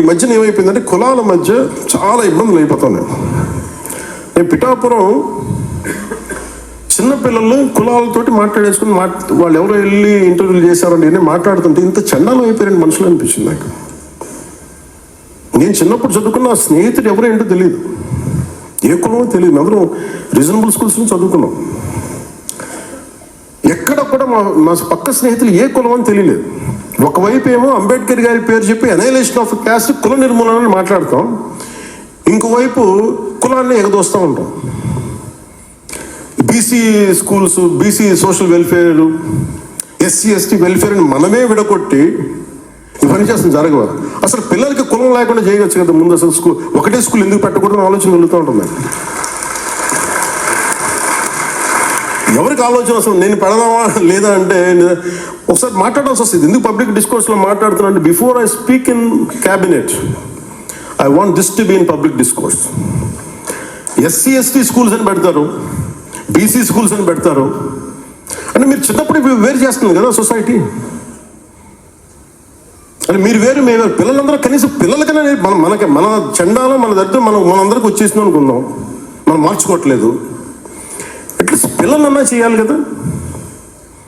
ఈ మధ్యన ఏమైపోయిందంటే కులాల మధ్య చాలా ఇబ్బందులు అయిపోతున్నాయి. నేను పిఠాపురం చిన్నపిల్లలు కులాలతోటి మాట్లాడేసుకుని మాట్ వాళ్ళు ఎవరో వెళ్ళి ఇంటర్వ్యూలు చేశారండి అని మాట్లాడుతుంటే ఇంత చండాలం అయిపోయారండి మనుషులు అనిపించింది నాకు. నేను చిన్నప్పుడు చదువుకున్న ఆ స్నేహితుడు ఎవరో ఏంటో తెలియదు ఏ కులమో తెలియదు అందరం రీజనబుల్ స్కూల్స్ నుంచి చదువుకున్నాం. ఎక్కడ కూడా మా మా పక్క స్నేహితులు ఏ కులం అని తెలియలేదు. ఒకవైపు ఏమో అంబేద్కర్ గారి పేరు చెప్పి ఎనైలేషన్ ఆఫ్ క్యాస్ట్ కుల నిర్మూలన అని మాట్లాడతాం. ఇంకోవైపు కులాన్ని ఎగదోస్తూ ఉంటాం. BC schools BC social welfare SC ST welfare అని మనమే విడగొట్టి ఇవన్నీ చేస్తుంది జరగవా? అసలు పిల్లలకి కులం లేకుండా చేయవచ్చు కదా ముందు అసలు స్కూల్ ఒకటే స్కూల్ ఎందుకు పెట్టకూడదని ఆలోచన వెళ్తూ ఉంటుంది. ఎవరికి ఆలోచన అసలు నేను పెడదామా లేదా అంటే ఒకసారి మాట్లాడాల్సి వస్తుంది. ఎందుకు పబ్లిక్ డిస్కోర్స్లో మాట్లాడుతున్నా అంటే before I speak in cabinet I want this to be in public discourse SC ST schools అని పెడతారు. బీసీ స్కూల్స్ అని పెడతారు. అంటే మీరు చిన్నప్పుడు వేరు చేస్తుంది కదా సొసైటీ అంటే మీరు వేరు మేము పిల్లలందరూ కనీసం పిల్లలకైనా మన మనకి మన చెండాలో మన దగ్గర మనం మనందరికి వచ్చేసింది అనుకుందాం. మనం మార్చుకోవట్లేదు. అట్లీస్ట్ పిల్లలన్నా చేయాలి కదా